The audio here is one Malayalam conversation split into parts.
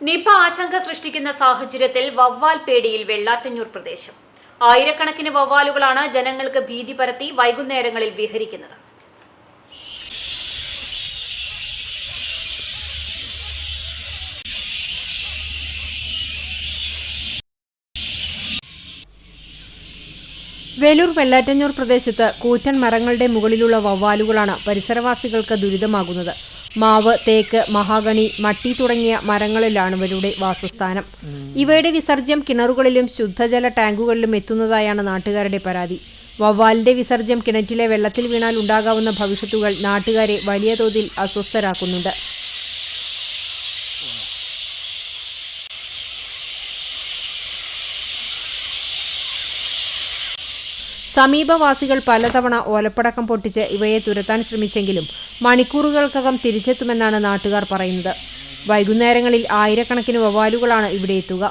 നിപ ആശങ്ക സൃഷ്ടിക്കുന്ന സാഹചര്യത്തിൽ വവ്വാൽ പേടിയിൽ വെള്ളാറ്റഞ്ഞൂർ പ്രദേശം. ആയിരക്കണക്കിന് വവ്വാലുകളാണ് ജനങ്ങൾക്ക് ഭീതി പരത്തി വൈകുന്നേരങ്ങളിൽ വിഹരിക്കുന്നത്. വേലൂർ വെള്ളാറ്റഞ്ഞൂർ പ്രദേശത്ത് കൂറ്റൻ മരങ്ങളുടെ മുകളിലുള്ള വവ്വാലുകളാണ് പരിസരവാസികൾക്ക് ദുരിതമാകുന്നത്. മാവ് തേക്ക് മഹാഗണി മട്ടി തുടങ്ങിയ മരങ്ങളിലാണ് ഇവരുടെ വാസസ്ഥാനം. ഇവയുടെ വിസർജ്യം കിണറുകളിലും ശുദ്ധജല ടാങ്കുകളിലും എത്തുന്നതായാണ് നാട്ടുകാരുടെ പരാതി. വവ്വാലിന്റെ വിസർജ്യം കിണറ്റിലെ വെള്ളത്തിൽ വീണാൽ ഉണ്ടാകാവുന്ന ഭവിഷ്യത്തുകൾ നാട്ടുകാരെ വലിയ തോതിൽ അസ്വസ്ഥരാക്കുന്നുണ്ട്. സമീപവാസികൾ പലതവണ ഓലപ്പടക്കം പൊട്ടിച്ച് ഇവയെ തുരത്താൻ ശ്രമിച്ചെങ്കിലും മണിക്കൂറുകൾക്കകം തിരിച്ചെത്തുമെന്നാണ് നാട്ടുകാർ പറയുന്നത്. വൈകുന്നേരങ്ങളിൽ ആയിരക്കണക്കിന് വവ്വാലുകളാണ് ഇവിടെ എത്തുക.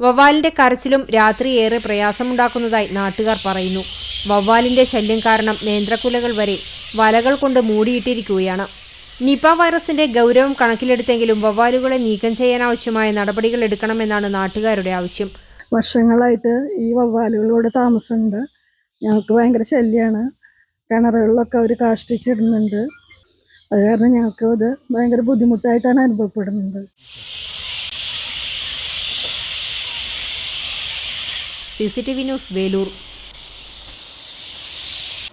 വവ്വാലിന്റെ കരച്ചിലും രാത്രി ഏറെ പ്രയാസമുണ്ടാക്കുന്നതായി നാട്ടുകാർ പറയുന്നു. വവ്വാലിന്റെ ശല്യം കാരണം നേന്ത്രക്കുലകൾ വരെ വലകൾ കൊണ്ട് മൂടിയിട്ടിരിക്കുകയാണ്. നിപ വൈറസിന്റെ ഗൗരവം കണക്കിലെടുത്തെങ്കിലും വവ്വാലുകളെ നീക്കം ചെയ്യാനാവശ്യമായ നടപടികൾ എടുക്കണമെന്നാണ് നാട്ടുകാരുടെ ആവശ്യം. വർഷങ്ങളായിട്ട് ഈ വവ്വാലുകളോട് താമസമുണ്ട്. ഞങ്ങൾക്ക് ഭയങ്കര ശല്യമാണ് കിണറുകളിലൊക്കെ അവർ കാഷ്ടിച്ചിടുന്നുണ്ട്. അത് കാരണം ഞങ്ങൾക്ക് അത് ഭയങ്കര ബുദ്ധിമുട്ടായിട്ടാണ് അനുഭവപ്പെടുന്നത്. C C T V news Velur.